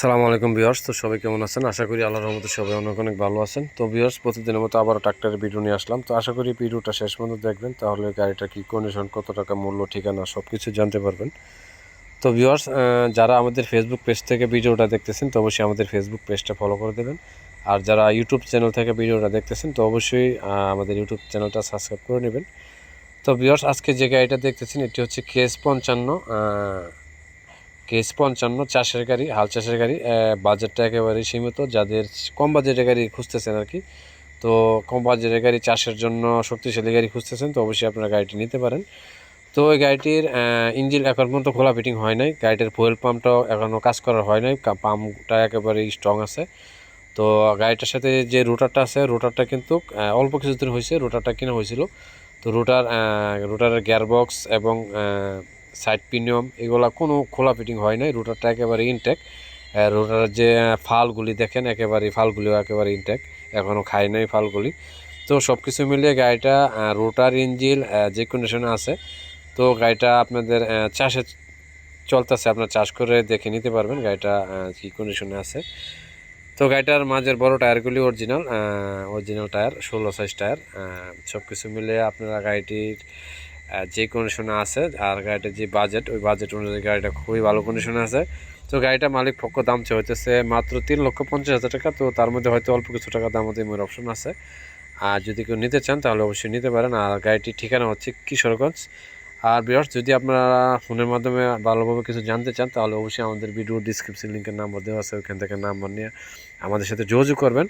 সালামু আলাইকুম বিয়ার্স তো সবাই কেমন আছেন? আশা করি আল্লাহর রহমতে সবাই অনেক অনেক ভালো আছেন। তো বিয়ার্স প্রতিদিনের মতো আবারও ট্রাক্টরের ভিডিও নিয়ে আসলাম। তো আশা করি ভিডিওটা শেষ পর্যন্ত দেখবেন। তাহলে গাড়িটা কী কন্ডিশন কত টাকা মূল্য, ঠিকানা সব কিছু জানতে পারবেন। তো ভিউয়ার্স যারা আমাদের ফেসবুক পেজ থেকে ভিডিওটা দেখতেছেন, তো অবশ্যই আমাদের ফেসবুক পেজটা ফলো করে দেবেন। আর যারা ইউটিউব চ্যানেল থেকে ভিডিওটা দেখতেছেন, তো অবশ্যই আমাদের ইউটিউব চ্যানেলটা সাবস্ক্রাইব করে নেবেন। তো ভিউয়ার্স, আজকে যে গাড়িটা দেখতেছেন, এটি হচ্ছে কেস পঞ্চান্ন কেএস পঞ্চান্ন, চাষের গাড়ি, হাল চাষের গাড়ি বাজেটটা একেবারেই সীমিত, যাদের কম বাজেটের গাড়ি খুঁজতেছেন আর কি। তো কম বাজেটের গাড়ি চাষের জন্য শক্তিশালী গাড়ি খুঁজতেছেন, তো অবশ্যই আপনারা গাড়িটি নিতে পারেন। তো ওই গাড়িটির ইঞ্জিন এখন পর্যন্ত খোলা ফিটিং হয় নাই, গাড়িটির ফুয়েল পাম্পটাও এখনও কাজ করার হয় নাই পাম্পটা একেবারে স্ট্রং আছে। তো গাড়িটার সাথে যে রোটারটা আছে, রোটারটা কিন্তু অল্প কিছুদিন হয়েছে রোটারটা কিনা হয়েছিল তো রোটার রোটারের গিয়ারবক্স এবং সাইড পিনিয়ম, এগুলা কোনো খোলা ফিটিং হয় নাই। রোটারটা একেবারে ইনটেক রোটারের যে ফালগুলি দেখেন একেবারে ফালগুলিও একেবারে ইনটেক এখনও খায় নাই ফালগুলি। তো সব কিছু মিলিয়ে গাড়িটা রোটার ইঞ্জিল যে কন্ডিশনে আছে। তো গাড়িটা আপনাদের চাষে চলতেছে। আপনার চাষ করে দেখে নিতে পারবেন গাড়িটা কী কন্ডিশনে আছে। তো গাড়িটার মাঝের বড় টায়ারগুলি অরিজিনাল অরিজিনাল টায়ার, ষোলো সাইজ টায়ার। সব কিছু মিলে আপনারা গাড়িটির যে কন্ডিশনে আছে, আর গাড়িটার যে বাজেট ওই বাজেট অনুযায়ী গাড়িটা খুবই ভালো কন্ডিশনে আছে। তো গাড়িটা মালিক পক্ষ দাম চেয়ে হইতেছে মাত্র তিন লক্ষ পঞ্চাশ হাজার টাকা, তো তার মধ্যে হয়তো অল্প কিছু টাকা দাম মধ্যে এমন অপশন আছে। আর যদি কেউ নিতে চান, তাহলে অবশ্যই নিতে পারেন। আর গাড়িটির ঠিকানা হচ্ছে কিশোরগঞ্জ। আর বিয়ার্স যদি আপনারা ফোনের মাধ্যমে ভালোভাবে কিছু জানতে চান, তাহলে অবশ্যই আমাদের ভিডিও ডিসক্রিপশন লিঙ্কের নাম্বার দেওয়া আছে, ওখান থেকে নাম্বার নিয়ে আমাদের সাথে যোগাযোগ করবেন।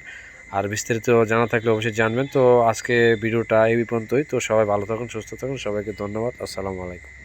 আর বিস্তারিত জানা থাকলে অবশ্যই জানবেন। তো আজকে ভিডিওটা এই পর্যন্তই। তো সবাই ভালো থাকুন, সুস্থ থাকুন। সবাইকে ধন্যবাদ। আসসালামু আলাইকুম।